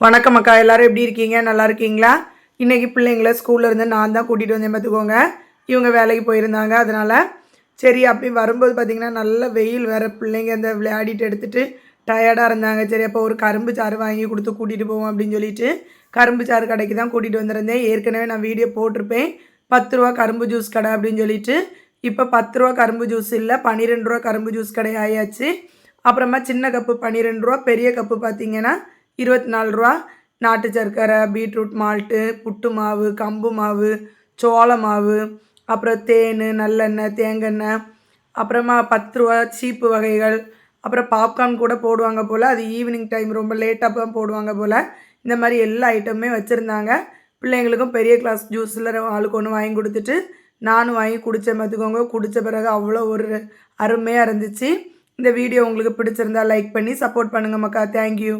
வணக்கம் அக்கா எல்லோரும் எப்படி இருக்கீங்க? நல்லா இருக்கீங்களா? இன்றைக்கி பிள்ளைங்கள ஸ்கூலில் இருந்து நான் தான் கூட்டிகிட்டு வந்தேன் பார்த்துக்கோங்க. இவங்க வேலைக்கு போயிருந்தாங்க அதனால். சரி அப்படி வரும்போது பார்த்திங்கன்னா நல்ல வெயில் வேறு. பிள்ளைங்க இந்த விளையாடிட்டு எடுத்துகிட்டு டயர்டாக இருந்தாங்க. சரி அப்போ ஒரு கரும்பு சாறு வாங்கி கொடுத்து கூட்டிகிட்டு போவோம் அப்படின்னு சொல்லிட்டு கரும்பு சாறு கடைக்கு தான் கூட்டிகிட்டு வந்திருந்தேன். ஏற்கனவே நான் வீடியோ போட்டிருப்பேன். பத்து ரூபா கரும்பு ஜூஸ் கடை அப்படின்னு சொல்லிட்டு. இப்போ பத்து ரூபா கரும்பு ஜூஸ் இல்லை பன்னிரெண்டு ரூபா கரும்பு ஜூஸ் கடை ஆயாச்சு அப்புறமா சின்ன கப்பு பன்னிரெண்டு ரூபா பெரிய கப்பு பார்த்தீங்கன்னா இருபத்தி நாலு ரூபா. நாட்டு சர்க்கரை பீட்ரூட் மால்ட்டு புட்டு மாவு கம்பு மாவு சோள மாவு அப்புறம் தேன் நல்லெண்ணெய் தேங்கெண்ணெய் அப்புறமா பத்து ரூபா சீப்பு வகைகள் அப்புறம் பாப்கார்ன் கூட போடுவாங்க போல். அது ஈவினிங் டைம் ரொம்ப லேட்டாக தான் போடுவாங்க போல். இந்த மாதிரி எல்லா ஐட்டமுமே வச்சுருந்தாங்க. பிள்ளைங்களுக்கும் பெரிய கிளாஸ் ஜூஸில் ஆளுக்கு ஒன்று வாங்கி கொடுத்துட்டு நானும் வாங்கி குடித்தேன் பார்த்துக்கோங்க குடித்த பிறகு அவ்வளோ ஒரு அருமையாக இருந்துச்சு. இந்த வீடியோ உங்களுக்கு பிடிச்சிருந்தா லைக் பண்ணி சப்போர்ட் பண்ணுங்கள் மக்கா. தேங்க்யூ